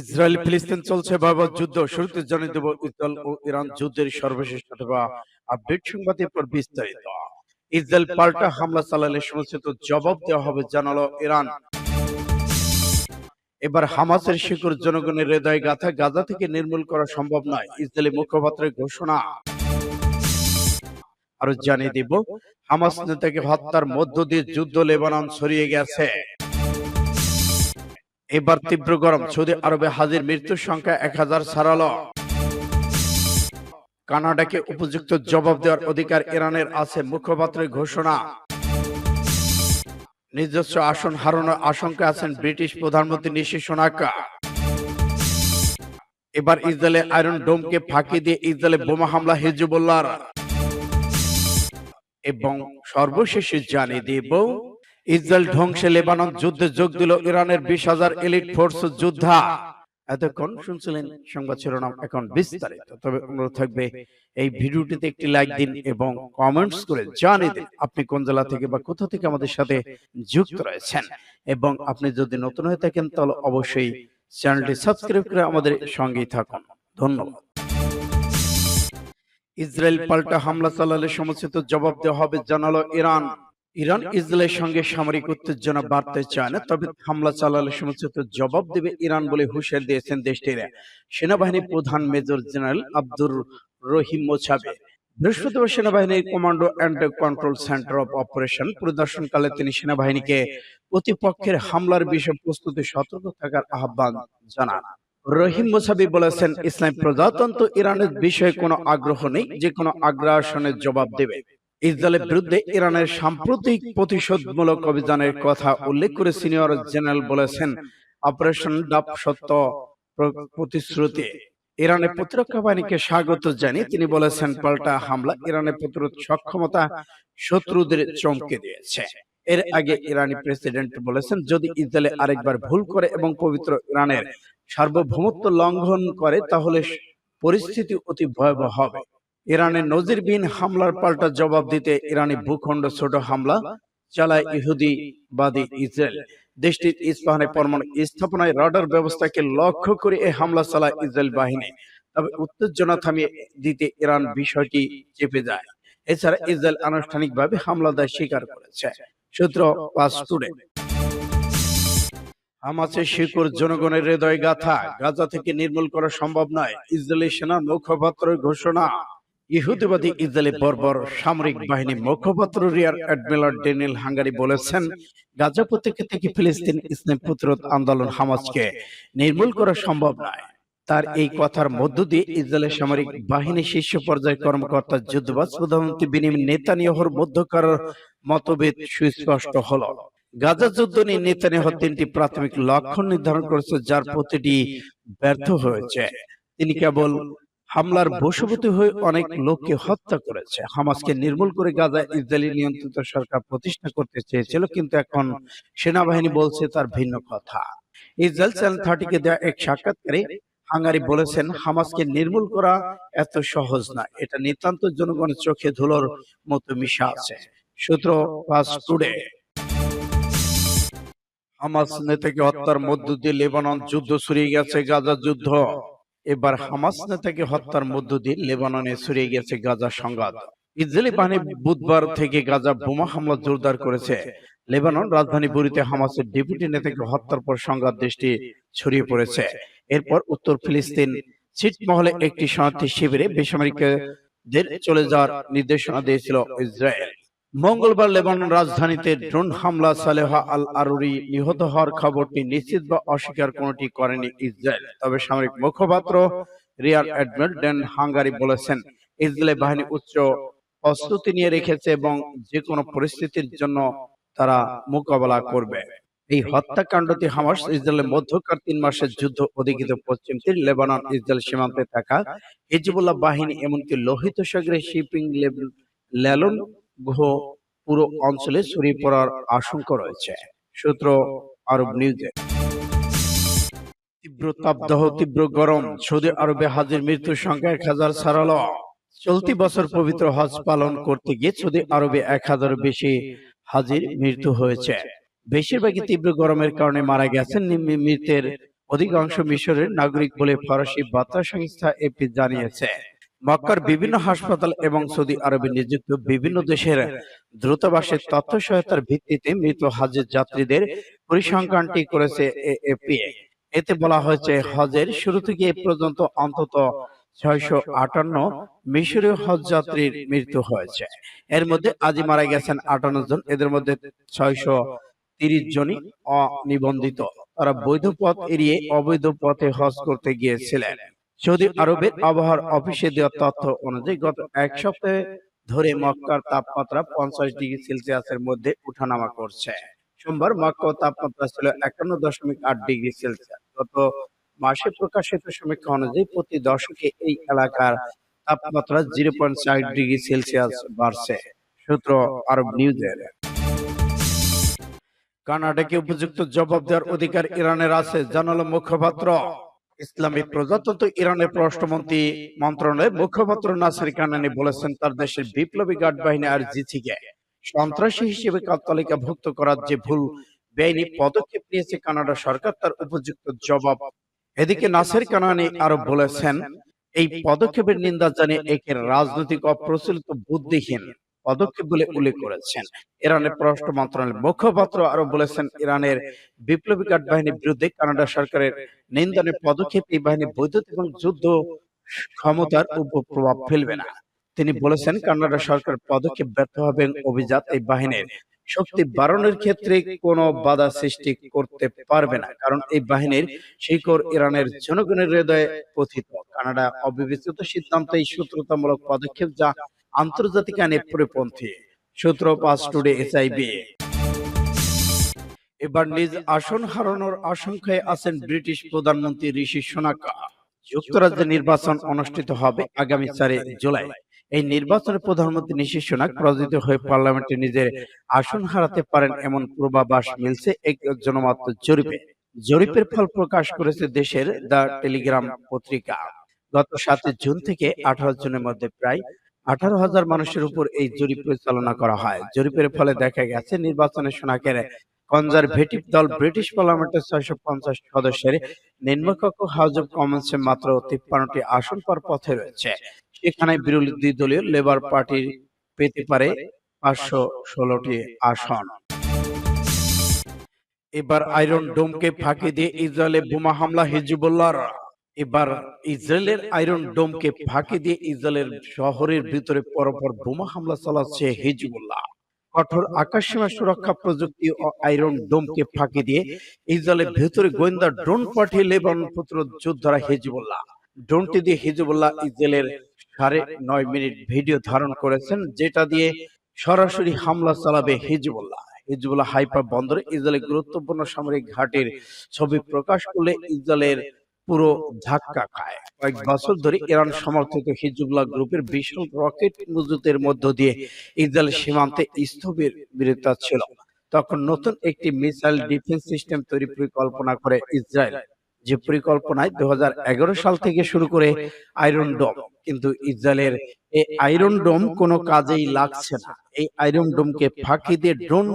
Israel ফিলিস্তিন চলছে ভয়াবহ যুদ্ধ। শুরুতে জানিয়ে দেব ইসরায়েল ও ইরান যুদ্ধের সর্বশেষ অথবা আপডেট সংবাদের পর বিস্তারিত। ইসরায়েল পাল্টা হামলা চালালে সমস্ত জবাব দেওয়া হবে জানালো ইরান। এবার হামাসের শিকড় জনগণের হৃদয় গাথা গাজা থেকে নির্মূল করা সম্ভব নয় ইসরায়েলি মুখপাত্রের ঘোষণা। আরও জানিয়ে দিব হামাস নেতাকে হত্যার মধ্য দিয়ে যুদ্ধ লেবানন ছড়িয়ে গেছে। এবার তীব্র গরম। সৌদি আরবে হাজির মৃত্যুর সংখ্যা এক হাজার ছাড়ালো। কানাডাকে উপযুক্ত জবাব দেওয়ার অধিকার ইরানের আছে মুখপাত্রের ঘোষণা। নিজস্ব আসন হারানোর আশঙ্কা আছেন ব্রিটিশ প্রধানমন্ত্রী নিশি সোনাকা। এবার ইসরায়েলে আয়রন ডোমকে ফাঁকি দিয়ে ইসরায়েলে বোমা হামলা হিজবুল্লাহর। এবং সর্বশেষে জানিয়ে দেব ইসরায়েল ধ্বংসে লেবানন যুদ্ধে যোগ দিল ইরানের বিশ হাজার এলিট ফোর্স যোদ্ধা। এতক্ষণ শুনছিলেন সংবাদ শিরোনাম। এখন বিস্তারিত। তবে অনুরোধ থাকবে এই ভিডিওটিতে একটি লাইক দিন এবং কমেন্টস করে জানিয়ে দিন আপনি কোন জেলা থেকে বা কোথা থেকে আমাদের সাথে যুক্ত রয়েছেন এবং আপনি যদি নতুন হয়ে থাকেন তাহলে অবশ্যই চ্যানেলটি সাবস্ক্রাইব করে আমাদের সঙ্গেই থাকুন। ধন্যবাদ। ইসরায়েল পাল্টা হামলা চালালে সমস্ত জবাব দেওয়া হবে জানালো ইরান। ইরান ইসরায়েলের সঙ্গে সামরিক উত্তেজনা বাড়তে চায় না তবে হামলা চালালে সমস্ত জবাব দেবে ইরান বলে হুঁশিয়ার দিয়েছেন দেশটির। সেনাবাহিনী প্রধান মেজর জেনারেল আব্দুর রহিম মোছাবে। বৃহস্পতিবার সেনাবাহিনীর command and control centre of operation পরিদর্শনকালে তিনি সেনাবাহিনীকে প্রতিপক্ষের হামলার বিষয়ে প্রস্তুতি সতর্ক থাকার আহ্বান জানান। রহিম মোসাবি বলেছেন ইসলাম প্রজাতন্ত্র ইরানের বিষয়ে কোনো আগ্রহ নেই যে কোনো আগ্রাসনের জবাব দেবে। ইসরায়েলের বিরুদ্ধে ইরানের সাম্প্রতিক প্রতিশোধমূলক অভিযানের কথা উল্লেখ করে সিনিয়র জেনারেল বলেছেন অপারেশন ডাব সত্য প্রতিশ্রুতি। ইরানের প্রতিরক্ষা বাহিনীকে স্বাগত জানিয়ে তিনি বলেছেন পাল্টা হামলা ইরানের প্রতিরোধ সক্ষমতা শত্রুদের চমকে দিয়েছে। এর আগে ইরানি প্রেসিডেন্ট বলেছেন যদি ইসরায়েল আরেকবার ভুল করে এবং পবিত্র ইরানের সার্বভৌমত্ব লঙ্ঘন করে তাহলে পরিস্থিতি অতি ভয়াবহ হবে। ইরানের নজিরবিহীন হামলার পাল্টা জবাব দিতে ইরানি ভূখণ্ড ছোট হামলা চালায় ইহুদিবাদী ইসরায়েল। দেশটির ইস্পাহানে পরমাণু স্থাপনায় রাডার ব্যবস্থাকে লক্ষ্য করে এই হামলা চালায় ইসরায়েল বাহিনী। তবে উত্তেজনা থামিয়ে দিতে ইরান বিষয়টি চেপে যায়। এছাড়া ইসরায়েল আনুষ্ঠানিকভাবে হামলা দায় স্বীকার করেছে। সূত্র পাস টুডে। হামাসের জনগণের হৃদয় গাথা গাজা থেকে নির্মূল করা সম্ভব নয়। ইসরায়েলি সেনা মুখপাত্রের ঘোষণা। ইহুদিবাদী ইসরায়েলি বর্বর সামরিক বাহিনী মুখপাত্র রিয়ার অ্যাডমিরাল ডেনিল হাঙ্গারি বলেছেন, গাজা থেকে ফিলিস্তিন ইসলাম প্রতিরোধ আন্দোলন নির্মূল করা সম্ভব নয়। তার এই কথার মধ্য দিয়ে ইসরায়েলের সামরিক বাহিনী শীর্ষ পর্যায়ের কর্মকর্তা যুদ্ধবাজ প্রধানমন্ত্রী বিনিম নেতানিয়াহুর মধ্যকার মতভেদ সুস্পষ্ট হলো। গাজা যুদ্ধ নিয়ে নেতানিয়াহু তিনটি প্রাথমিক লক্ষ্য নির্ধারণ করেছে, যার প্রতিটি ব্যর্থ হয়েছে। তিনি কেবল হামলার বশবর্তী হয়ে অনেক লোককে হত্যা করেছে। হামাসকে নির্মূল করে গাজা ইসরায়েলি নিয়ন্ত্রিত সরকার প্রতিষ্ঠা করতে চেয়েছিল কিন্তু এখন সেনাবাহিনী বলছে তার ভিন্ন কথা। ইসরায়েল চ্যানেল থার্টিকে দেওয়া এক সাক্ষাৎকারে হাঙ্গারি বলেছেন হামাসকে নির্মূল করা এত সহজ না এটা নিতান্ত জনগণের চোখে ধুলোর মতো মিশা আছে। সূত্র পাস টুডে। হামাস নেতাকে হত্যার মধ্য দিয়ে লেবানন যুদ্ধ ছড়িয়ে গেছে গাজা যুদ্ধ। এবার হামাস নেতাকে হত্যার মধ্য দিয়ে লেবাননে ছড়িয়ে গেছে গাজা সংঘাত। ইসরায়েলি বাহিনী বুধবার থেকে গাজা বোমা হামলা জোরদার করেছে। লেবানন রাজধানী বুরিতে হামাসের ডেপুটি নেতাকে হত্যার পর সংঘাত দেশটি ছড়িয়ে পড়েছে। এরপর উত্তর ফিলিস্তিন ছিটমহলে একটি শরণার্থী শিবিরে বেসামরিকদের চলে যাওয়ার নির্দেশনা দিয়েছিল ইসরায়েল। মঙ্গলবার লেবানন রাজধানীতে ড্রোন হামলা, সালেহা আল আরুরি নিহত হওয়ার খবরটি নিশ্চিত বা অস্বীকার কোনটি করেনি ইসরায়েল। তবে সামরিক মুখপাত্র রিয়ার অ্যাডমিরাল ডেন হাঙ্গারি বলেছেন ইসরায়েলি বাহিনী উচ্চ প্রস্তুতি নিয়ে রেখেছে এবং যে কোনো পরিস্থিতির জন্য তারা মোকাবেলা করবে। এই হত্যাকাণ্ডটি হামাস ইসরায়েলের মধ্যকার তিন মাসের যুদ্ধ অধিকৃত পশ্চিম তীর, লেবানন ইসরায়েল সীমান্তে থাকা হিজবুল্লাহ বাহিনী, এমনকি লোহিত সাগরে শিপিং লেলন গুহ পুরো অঞ্চলে ছড়িয়ে পড়ার আশঙ্কা রয়েছে। সূত্র আরব নিউজে তীব্র তাপদাহ, তীব্র গরম, সৌদি আরবে হাজির মৃত্যুর সংখ্যা এক হাজার ছাড়ালো। চলতি বছর পবিত্র হজ পালন করতে গিয়ে সৌদি আরবে এক হাজারের বেশি হাজির মৃত্যু হয়েছে। বেশিরভাগই তীব্র গরমের কারণে মারা গেছেন মৃতের অধিকাংশ মিশরের নাগরিক বলে ফরাসি বার্তা সংস্থা এপি জানিয়েছে। মক্কার বিভিন্ন হাসপাতাল এবং সৌদি আরবে নিযুক্ত বিভিন্ন দেশের দূতাবাসের তথ্য সহায়তার ভিত্তিতে মৃত হাজের যাত্রীদের পরিসংখ্যানটি করেছে এএপি এতে বলা হয়েছে হজের শুরু থেকে এ পর্যন্ত অন্তত ছয়শো আটান্ন মিশরীয় হজ যাত্রীর মৃত্যু হয়েছে। এর মধ্যে আজই মারা গেছেন আটান্ন জন। এদের মধ্যে ছয়শো তিরিশ জনই অনিবন্ধিত। তারা বৈধ পথ এড়িয়ে অবৈধ পথে হজ করতে গিয়েছিলেন। সৌদি আরবের আবহাওয়ার অফিসে দেওয়া তথ্য অনুযায়ী গত এক সপ্তাহে ধরে মক্কার তাপমাত্রা পঞ্চাশ ডিগ্রি সেলসিয়াসের মধ্যে উঠানামা করছে। সোমবার মক্কা তাপমাত্রা ছিল একান্ন দশমিক আট ডিগ্রি সেলসিয়াস। গত মাসে প্রকাশিত সমীক্ষা অনুযায়ী প্রতি দশকে এই এলাকার তাপমাত্রা জিরো পয়েন্ট চার ডিগ্রি সেলসিয়াস বাড়ছে। সূত্র আরব নিউজের। কানাডাকে উপযুক্ত জবাব দেওয়ার অধিকার ইরানের আছে জানালো মুখপাত্র। ইসলামী প্রজাতন্ত্র ইরানের পররাষ্ট্রমন্ত্রী মন্ত্রণালয়ের মুখপাত্র নাসির কানানি বলেছেন তার দেশের বিপ্লবী গার্ড বাহিনী আর জিসিকে সন্ত্রাসী হিসেবে তালিকাভুক্ত করার যে ভুল বেআইনি পদক্ষেপ নিয়েছে কানাডা সরকার তার উপযুক্ত জবাব। এদিকে নাসির কানানি আরও বলেছেন এই পদক্ষেপের নিন্দা জানিয়ে একে রাজনৈতিক অপ্রচলিত বুদ্ধিহীন। পদক্ষেপ বলে উল্লেখ করেছেন। ইরানের পররাষ্ট্র মন্ত্রণালয়ের মুখপাত্র আরও বলেছেন ইরানের বিপ্লবী গার্ড বাহিনীর বিরুদ্ধে কানাডা সরকারের নিন্দনের পদক্ষেপ এই বাহিনী বৈদ্যুতিক এবং যুদ্ধ ক্ষমতার উপর প্রভাব ফেলবে না। তিনি বলেছেন কানাডা সরকার পদক্ষেপ ব্যর্থ হবে এবং অভিজাত এই বাহিনীর শক্তি বাড়ানোর ক্ষেত্রে কোনো বাধা সৃষ্টি করতে পারবে না। কারণ এই বাহিনীর শিকড় ইরানের জনগণের হৃদয়ে পথিত কানাডা অবিবেচিত সিদ্ধান্ত এই শত্রুতামূলক পদক্ষেপ যা আন্তর্জাতিক আইনের পরিপন্থী। সূত্র পাঁচ টুডে এসআইবি এবার নিজ আসন হারানোর আশঙ্কায় আছেন ব্রিটিশ প্রধানমন্ত্রী ঋষি সোনাকা। যুক্তরাজ্যে নির্বাচন অনুষ্ঠিত হবে আগামী চারে জুলাই। এই নির্বাচনে প্রধানমন্ত্রী ঋষি সোনাক পরাজিত হয়ে পার্লামেন্টে নিজের আসন হারাতে পারেন এমন পূর্বাভাস মিলছে এক জনমত জরিপে। জরিপের ফল প্রকাশ করেছে দেশের দ্য টেলিগ্রাম পত্রিকা। গত সাতই জুন থেকে আঠারো জনের মধ্যে প্রায় আঠারো হাজার মানুষের উপর এই জরিপ পরিচালনা করা হয়। জরিপের ফলে দেখা গেছে, নির্বাচনে সোনাকের কনজারভেটিভ দল ব্রিটিশ পার্লামেন্টের ছয়শো পঞ্চাশ সদস্যের নিম্নকক্ষ হাউস অব কমন্সে মাত্র তিপ্পান্নটি আসন পর পথে রয়েছে। সেখানে বিরোধী দলীয় লেবার পার্টি পেতে পারে পাঁচশো ষোলোটি আসন। এবার আয়রন ডোমকে ফাঁকি দিয়ে ইসরায়েলে বোমা হামলা হিজবুল্লাহর। এবার ইসরায়েলের আয়রন ডোমকে ফাঁকি দিয়ে ইসরায়েলের শহরের ভিতরে পরপর বোমা হামলা চালাচ্ছে হিজবুল্লাহ। কঠোর আকাশসীমা সুরক্ষা প্রযুক্তি ও আয়রন ডোমকে ফাঁকি দিয়ে ইসরায়েলের ভেতরে গোয়েন্দা ড্রোন পাঠিয়ে লেবানন পুত্র যোদ্ধারা হিজবুল্লাহ। ড্রোনটি দিয়ে হিজবুল্লাহ ইসরায়েলের সাড়ে নয় মিনিট ভিডিও ধারণ করেছেন, যেটা দিয়ে সরাসরি হামলা চালাবে হিজবুল্লাহ। হিজবুল্লাহ হাইপা বন্দরে ইসরায়েলের গুরুত্বপূর্ণ সামরিক ঘাটির ছবি প্রকাশ করলে ইসরায়েলের পুরো ধাক্কা খায়। কয়েক বছর ধরে ইরান সমর্থিত হিজবুল্লাহ গ্রুপের বিশাল রকেট মজুতের মধ্য দিয়ে ইসরায়েল সীমান্তে স্থবির বিরতা ছিল। তখন নতুন একটি মিসাইল ডিফেন্স সিস্টেম তৈরি পরিকল্পনা করে ইসরায়েল যে পরিকল্পনায় দু হাজার এগারো সাল থেকে শুরু করে আয়রন ডোম। কিন্তু ইসরায়েলের এই আয়রন ডোম কোনো কাজেই লাগছে না। এই আয়রন ডোমকে ফাঁকি দিয়ে ড্রোন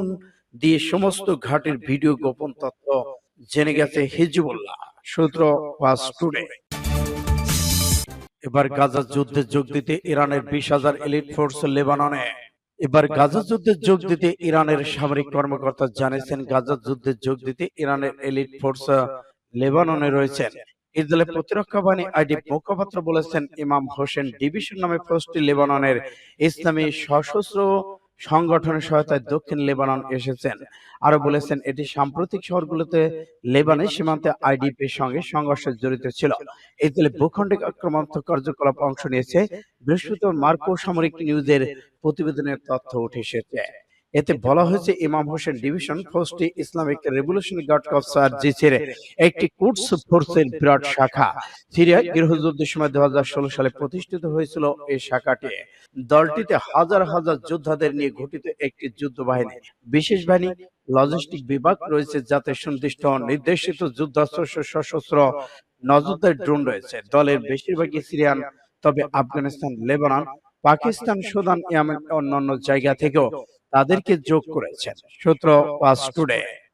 দিয়ে সমস্ত ঘাটের ভিডিও গোপন তথ্য জেনে গেছে হিজবুল্লাহ সূত্র পাস টুডে এবার গাজা যুদ্ধে যোগ দিতে ইরানের বিশ হাজার এলিট ফোর্স লেবাননে এবার গাজা যুদ্ধে যোগ দিতে ইরানের সামরিক কর্মকর্তা জানিয়েছেন গাজা যুদ্ধে যোগ দিতে ইরানের এলিট ফোর্স লেবাননে রয়েছেন। ইসরায়েলের প্রতিরক্ষা বাহিনী আইডি মুখপাত্র বলেছেন ইমাম হোসেন ডিভিশন নামে ফোর্সটি লেবাননের ইসলামী সশস্ত্র সংগঠনের সহায়তায় দক্ষিণ লেবানন এসেছেন। আরও বলেছেন, এটি সাম্প্রতিক শহরগুলোতে লেবানের সীমান্তে আইডিপি এর সঙ্গে সংঘর্ষে জড়িত ছিল। এতে ভূখণ্ডিক আক্রমণাত্মক কার্যকলাপ অংশ নিয়েছে। বৃহস্পতিবার মার্কো সামরিক নিউজের প্রতিবেদনের তথ্য উঠে এসেছে। এতে বলা হয়েছে ইমাম হোসেন ডিভিশন ফোর্সটি ইসলামিক রেভলিউশনারি গার্ড অফ সার্জিসের একটি কুডস ফোর্সের বিরাট শাখা। সিরিয়া গৃহযুদ্ধের সময় দু সালে প্রতিষ্ঠিত হয়েছিল এই শাখাটি। দলটিতে হাজার হাজার যোদ্ধাদের নিয়ে গঠিত একটি যুদ্ধ বাহিনী। বিশেষ বাহিনী লজিস্টিক বিভাগ রয়েছে যাতে সুনির্দিষ্ট নির্দেশিত যুদ্ধাস্ত্র সশস্ত্র নজরদার ড্রোন রয়েছে। দলের বেশিরভাগই সিরিয়ান তবে Afghanistan Lebanon Pakistan Sudan Yemen অন্যান্য জায়গা থেকেও তাদেরকে যোগ করেছেন। সূত্র পাস টুডে